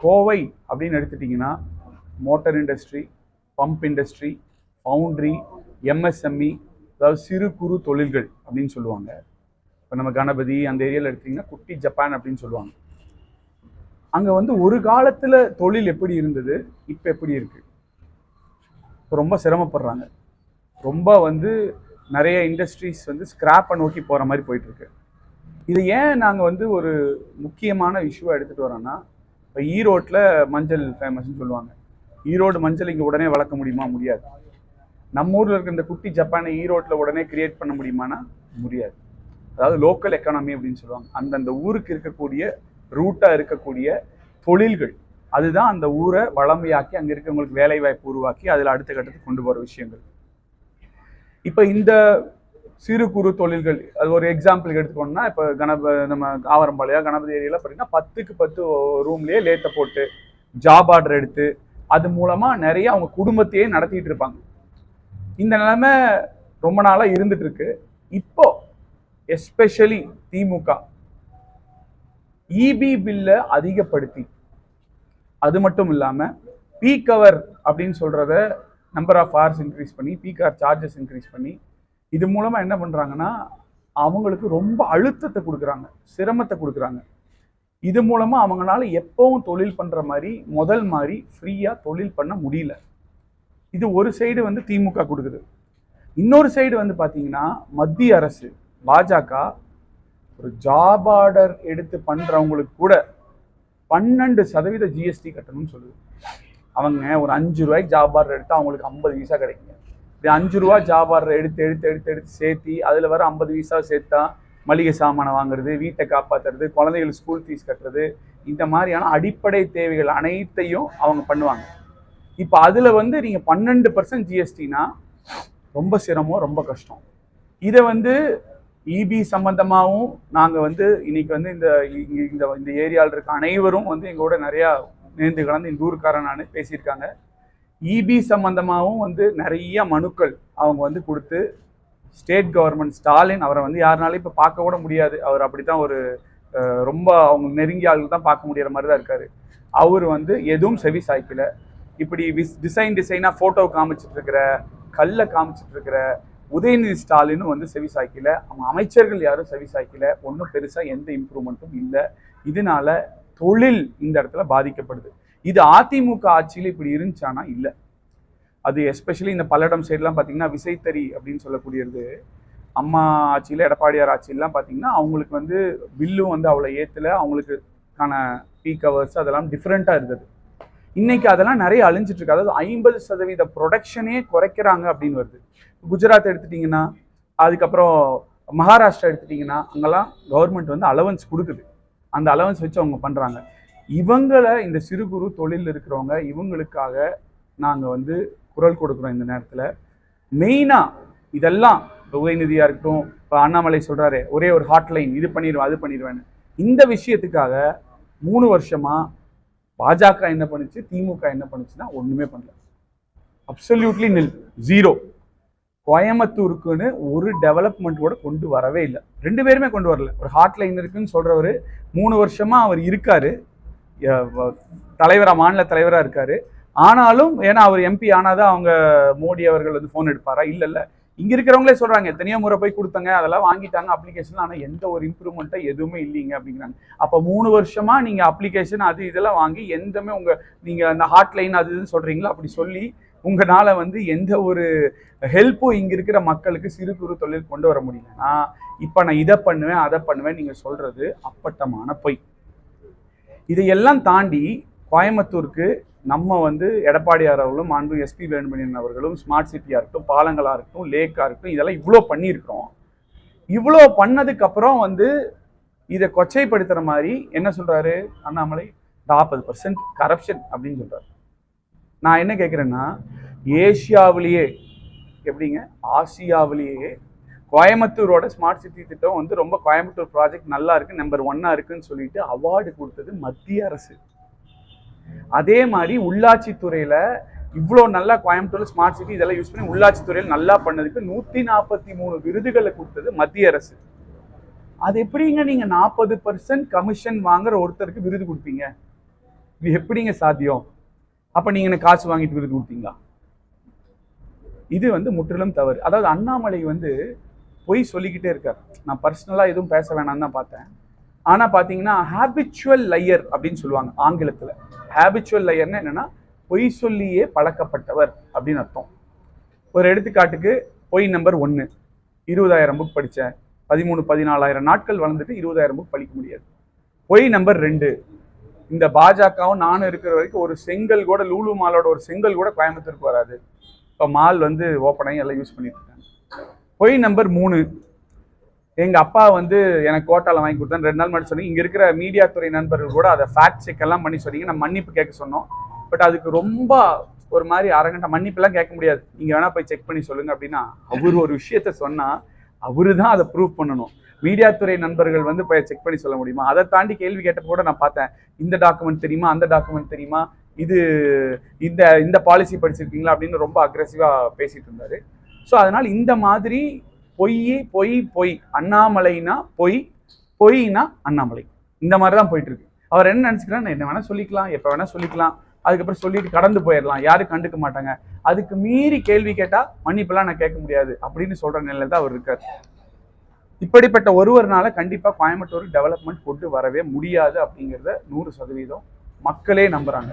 கோவை அப்படின்னு எடுத்துட்டிங்கன்னா motor industry pump industry foundry MSME அதாவது சிறு குறு தொழில்கள் அப்படின்னு சொல்லுவாங்க. இப்போ நம்ம கணபதி அந்த ஏரியாவில் எடுத்திங்கன்னா குட்டி ஜப்பான் அப்படின்னு சொல்லுவாங்க. அங்கே வந்து ஒரு காலத்தில் தொழில் எப்படி இருந்தது இப்போ எப்படி இருக்குது இப்போ ரொம்ப சிரமப்படுறாங்க. ரொம்ப வந்து நிறைய இண்டஸ்ட்ரீஸ் வந்து ஸ்கிராப்பை நோக்கி போகிற மாதிரி போயிட்டுருக்கு இது ஏன் நாங்கள் வந்து ஒரு முக்கியமான இஷ்யூவாக எடுத்துகிட்டு வரோன்னா இப்போ ஈரோட்டில் மஞ்சள் ஃபேமஸ்னு சொல்லுவாங்க. ஈரோடு மஞ்சள் இங்கே உடனே வளர்க்க முடியுமா? முடியாது. நம்ம ஊரில் இருக்க இந்த குட்டி ஜப்பானை ஈரோட்டில் உடனே கிரியேட் பண்ண முடியுமானா? முடியாது. அதாவது லோக்கல் எக்கானமி அப்படின்னு சொல்லுவாங்க. அந்தந்த ஊருக்கு இருக்கக்கூடிய ரூட்டாக இருக்கக்கூடிய தொழில்கள் அதுதான் அந்த ஊரை வளமையாக்கி அங்கே இருக்கவங்களுக்கு வேலை வாய்ப்பு உருவாக்கி அதில் அடுத்த கட்டத்துக்கு கொண்டு போகிற விஷயங்கள். இப்போ இந்த சிறு குறு தொழில்கள் அது ஒரு எக்ஸாம்பிளுக்கு எடுத்துக்கோன்னா இப்போ கணப நம்ம ஆவரம்பாளையா கணபதி ஏரியாவில் பார்த்தீங்கன்னா பத்துக்கு பத்து ரூம்லேயே லேத்தை போட்டு ஜாப் ஆர்டர் எடுத்து அது மூலமாக நிறைய அவங்க குடும்பத்தையே நடத்திட்டு இருப்பாங்க. இந்த நிலைமை ரொம்ப நாளாக இருந்துட்டு இருக்கு. இப்போ எஸ்பெஷலி திமுக இபி பில்லை அதிகப்படுத்தி அது மட்டும் இல்லாமல் பீக் கவர் அப்படின்னு சொல்கிறத நம்பர் ஆஃப் ஹார்ஸ் இன்க்ரீஸ் பண்ணி பீக் ஹவர் சார்ஜஸ் இன்க்ரீஸ் பண்ணி இது மூலமாக என்ன பண்ணுறாங்கன்னா அவங்களுக்கு ரொம்ப அழுத்தத்தை கொடுக்குறாங்க சிரமத்தை கொடுக்குறாங்க. இது மூலமாக அவங்களால எப்பவும் தொழில் பண்ணுற மாதிரி முதல் மாதிரி ஃப்ரீயாக தொழில் பண்ண முடியல. இது ஒரு சைடு வந்து திமுக கொடுக்குது. இன்னொரு சைடு வந்து பார்த்தீங்கன்னா மத்திய அரசு பாஜக ஒரு ஜாப் ஆர்டர் எடுத்து பண்ணுறவங்களுக்கு கூட பன்னெண்டு சதவீத ஜிஎஸ்டி கட்டணும்னு சொல்லுது. அவங்க ஒரு அஞ்சு ரூபாய்க்கு ஜாப் ஆர்டர் எடுத்தால் அவங்களுக்கு ஐம்பது வீசா கிடைக்குங்க. அஞ்சு ரூபா ஜாப் எடுத்து எடுத்து எடுத்து எடுத்து சேர்த்தி அதில் வர ஐம்பது வீசா சேர்த்தா மளிகை சாமானை வாங்குறது வீட்டை காப்பாற்றுறது குழந்தைகளுக்கு ஸ்கூல் ஃபீஸ் கட்டுறது இந்த மாதிரியான அடிப்படை தேவைகள் அனைத்தையும் அவங்க பண்ணுவாங்க. இப்போ அதில் வந்து நீங்கள் பன்னெண்டு பர்சன்ட் ஜிஎஸ்டினா ரொம்ப சிரமம் ரொம்ப கஷ்டம். இதை வந்து இபி சம்மந்தமாகவும் நாங்கள் வந்து இன்னைக்கு வந்து இந்த இந்த இந்த ஏரியாவில் இருக்க அனைவரும் வந்து எங்களோட நிறையா நேர்ந்து கலந்து இந்த ஊருக்காரன் நான் பேசியிருக்காங்க. இபி சம்பந்தமாகவும் வந்து நிறைய மனுக்கள் அவங்க வந்து கொடுத்து ஸ்டேட் கவர்மெண்ட் ஸ்டாலின் அவரை வந்து யாருனாலும் இப்போ பார்க்க கூட முடியாது. அவர் அப்படி தான் ஒரு ரொம்ப அவங்க நெருங்கிய ஆளுக்கு தான் பார்க்க முடியற மாதிரி தான் இருக்காரு. அவர் வந்து எதுவும் செவி சாய்க்கல. இப்படி விஸ் டிசைன் டிசைனாக ஃபோட்டோ காமிச்சிட்டு இருக்கிற கல்லை காமிச்சிட்டு இருக்கிற உதயநிதி ஸ்டாலினும் வந்து செவி சாய்க்கல. அவங்க அமைச்சர்கள் யாரும் செவி சாய்க்கல. ஒன்றும் பெருசாக எந்த இம்ப்ரூவ்மெண்ட்டும் இல்லை. இதனால தொழில் இந்த இடத்துல பாதிக்கப்படுது. இது அதிமுக ஆட்சியில் இப்படி இருந்துச்சானா? இல்லை. அது எஸ்பெஷலி இந்த பல்லடம் சைட்லாம் பார்த்தீங்கன்னா விசைத்தறி அப்படின்னு சொல்லக்கூடியது. அம்மா ஆட்சியில் எடப்பாடியார் ஆட்சியிலாம் பார்த்தீங்கன்னா அவங்களுக்கு வந்து பில்லும் வந்து அவ்வளோ ஏற்றல அவங்களுக்குக்கான பீக் ஹவர்ஸ் அதெல்லாம் டிஃப்ரெண்ட்டாக இருந்தது. இன்னைக்கு அதெல்லாம் நிறைய அழிஞ்சிட்டு இருக்கு. அதாவது ஐம்பது சதவீத ப்ரொடக்ஷனே குறைக்கிறாங்க அப்படின்னு வருது. குஜராத் எடுத்துட்டிங்கன்னா அதுக்கப்புறம் மகாராஷ்டிரா எடுத்துட்டிங்கன்னா அங்கெல்லாம் கவர்மெண்ட் வந்து அலவன்ஸ் கொடுக்குது. அந்த அலவன்ஸ் வச்சு அவங்க பண்ணுறாங்க இவங்களை இந்த சிறு குறு தொழிலில் இருக்கிறவங்க இவங்களுக்காக நாங்கள் வந்து குரல் கொடுக்குறோம் இந்த நேரத்தில். மெயினாக இதெல்லாம் இப்போ உதயநிதியாக இருக்கட்டும் இப்போ அண்ணாமலை சொல்கிறாரு ஒரே ஒரு ஹாட்லைன் இது பண்ணிடுவேன் அது பண்ணிடுவேன்னு. இந்த விஷயத்துக்காக மூணு வருஷமாக பாஜக என்ன பண்ணுச்சு திமுக என்ன பண்ணுச்சுன்னா ஒன்றுமே பண்ணல. அப்சல்யூட்லி நில் ஜீரோ கோயம்புத்தூருக்குன்னு ஒரு டெவலப்மெண்ட் கூட கொண்டு வரவே இல்லை. ரெண்டு பேருமே கொண்டு வரல. ஒரு ஹாட்லைன் இருக்குன்னு சொல்கிறவர் மூணு வருஷமாக அவர் இருக்காரு. தலைவராக மாநில தலைவராக இருக்கார். ஆனாலும் ஏன்னா அவர் எம்பி ஆனாதான் அவங்க மோடி அவர்கள் வந்து ஃபோன் எடுப்பாரா? இல்லை இல்லை இங்கே இருக்கிறவங்களே சொல்கிறாங்க எத்தனையோ முறை போய் கொடுத்தங்க அதெல்லாம் வாங்கிட்டாங்க அப்ளிகேஷன் ஆனால் எந்த ஒரு இம்ப்ரூவ்மெண்ட்டாக எதுவுமே இல்லைங்க அப்படிங்கிறாங்க. அப்போ மூணு வருஷமாக நீங்கள் அப்ளிகேஷன் அது இதெல்லாம் வாங்கி எந்தமே உங்கள் நீங்கள் அந்த ஹாட்லைன் அது இதுன்னு சொல்கிறீங்களா அப்படி சொல்லி உங்களால் வந்து எந்த ஒரு ஹெல்ப்பும் இங்கே இருக்கிற மக்களுக்கு சிறு குறு தொழில் கொண்டு வர முடியலன்னா இப்போ நான் இதை பண்ணுவேன் அதை பண்ணுவேன் நீங்கள் சொல்கிறது அப்பட்டமான பொய். இதையெல்லாம் தாண்டி கோயம்புத்தூருக்கு நம்ம வந்து எடப்பாடியார் அவர்களும் அன்பு எஸ்பி வேலுமணியன் அவர்களும் ஸ்மார்ட் சிட்டியாக இருக்கட்டும் பாலங்களாக இருக்கட்டும் லேக்காக இருக்கட்டும் இதெல்லாம் இவ்வளோ பண்ணியிருக்கிறோம். இவ்வளோ பண்ணதுக்கப்புறம் வந்து இதை கொச்சைப்படுத்துகிற மாதிரி என்ன சொல்கிறாரு அண்ணாமலை நாற்பது பர்சன்ட் கரப்ஷன் அப்படின்னு சொல்கிறார் நான் என்ன கேட்குறேன்னா ஏஷியாவிலேயே எப்படிங்க? ஆசியாவிலேயே கோயம்புத்தூரோட ஸ்மார்ட் சிட்டி திட்டம் வந்து ரொம்ப கோயம்புத்தூர் ப்ராஜெக்ட் நல்லா இருக்கு நம்பர் ஒன்னா இருக்குன்னு சொல்லிட்டு அவார்டு கொடுத்தது மத்திய அரசு. அதே மாதிரி உள்ளாட்சித்துறையில இவ்வளோ நல்லா கோயம்புத்தூர்ல ஸ்மார்ட் சிட்டி இதெல்லாம் யூஸ் பண்ணி உள்ளாட்சி துறையில் நல்லா பண்ணதுக்கு நூத்தி நாற்பத்தி மூணு விருதுகளை கொடுத்தது மத்திய அரசு. அது எப்படிங்க நீங்க நாற்பது பர்சன்ட் கமிஷன் வாங்குற ஒருத்தருக்கு விருது கொடுப்பீங்க? இது எப்படிங்க சாத்தியம்? அப்ப நீங்க எனக்கு காசு வாங்கிட்டு விருது கொடுத்தீங்களா இது வந்து முற்றிலும் தவறு. அதாவது அண்ணாமலை வந்து பொய் சொல்லிக்கிட்டே இருக்கார். நான் பர்சனலாக எதுவும் பேச வேணாம்னு தான் பார்த்தேன். ஆனால் பார்த்தீங்கன்னா ஹேபிச்சுவல் லையர் அப்படின்னு சொல்லுவாங்க ஆங்கிலத்தில். ஹேபிச்சுவல் லையர்னா என்னென்னா பொய் சொல்லியே பழக்கப்பட்டவர் அப்படின்னு அர்த்தம். ஒரு எடுத்துக்காட்டுக்கு பொய் நம்பர் ஒன்று இருபதாயிரம் புக் படித்தேன் பதிமூணு பதினாலாயிரம் நாட்கள் வளர்ந்துட்டு இருபதாயிரம் புக் படிக்க முடியாது. பொய் நம்பர் ரெண்டு. இந்த பாஜகவும் நானும் இருக்கிற வரைக்கும் ஒரு செங்கல் கூட லூலு மாலோட ஒரு செங்கல் கூட கோயம்புத்தூருக்கு வராது. இப்போ மால் வந்து ஓப்பன் ஆகி எல்லாம் யூஸ் பண்ணிட்டு இருக்காங்க. பொய் நம்பர் மூணு. எங்கள் அப்பா வந்து எனக்கு கோட்டாவில் வாங்கி கொடுத்தேன் ரெண்டு நாள் முன்னாடி சொன்னீங்க. இங்கே இருக்கிற மீடியா துறை நண்பர்கள் கூட அதை ஃபேக்ட் செக் எல்லாம் பண்ணி சொன்னீங்க. நான் மன்னிப்பு கேட்க சொன்னோம். பட் அதுக்கு ரொம்ப ஒரு மாதிரி அரங்கண்ட மன்னிப்பெல்லாம் கேட்க முடியாது. நீங்கள் வேணால் போய் செக் பண்ணி சொல்லுங்க அப்படின்னா அவர் ஒரு விஷயத்த சொன்னால் அவரு தான் அதை ப்ரூவ் பண்ணணும். மீடியா துறை நண்பர்கள் வந்து போய் செக் பண்ணி சொல்ல முடியுமா? அதை தாண்டி கேள்வி கேட்டப்ப கூட நான் பார்த்தேன். இந்த டாக்குமெண்ட் தெரியுமா? அந்த டாக்குமெண்ட் தெரியுமா? இது இந்த இந்த பாலிசி படிச்சிருக்கீங்களா? அப்படின்னு ரொம்ப அக்ரெசிவாக பேசிட்டு இருந்தாரு. ஸோ அதனால் இந்த மாதிரி பொய் பொய் பொய் அண்ணாமலைனா பொய் பொய்னா அண்ணாமலை. இந்த மாதிரி தான் போயிட்டு இருக்கு அவர் என்ன நினச்சிக்கிறான்னு என்ன வேணால் சொல்லிக்கலாம் எப்போ வேணால் சொல்லிக்கலாம். அதுக்கப்புறம் சொல்லிட்டு கடந்து போயிடலாம். யாரும் கண்டுக்க மாட்டாங்க. அதுக்கு மீறி கேள்வி கேட்டால் மன்னிப்பெல்லாம் நான் கேட்க முடியாது அப்படின்னு சொல்கிற நிலையில் தான் அவர் இருக்கார். இப்படிப்பட்ட ஒருவர்னால கண்டிப்பாக கோயம்புத்தூர் டெவலப்மெண்ட் கொண்டு வரவே முடியாது அப்படிங்கிறத நூறு சதவீதம் மக்களே நம்புகிறாங்க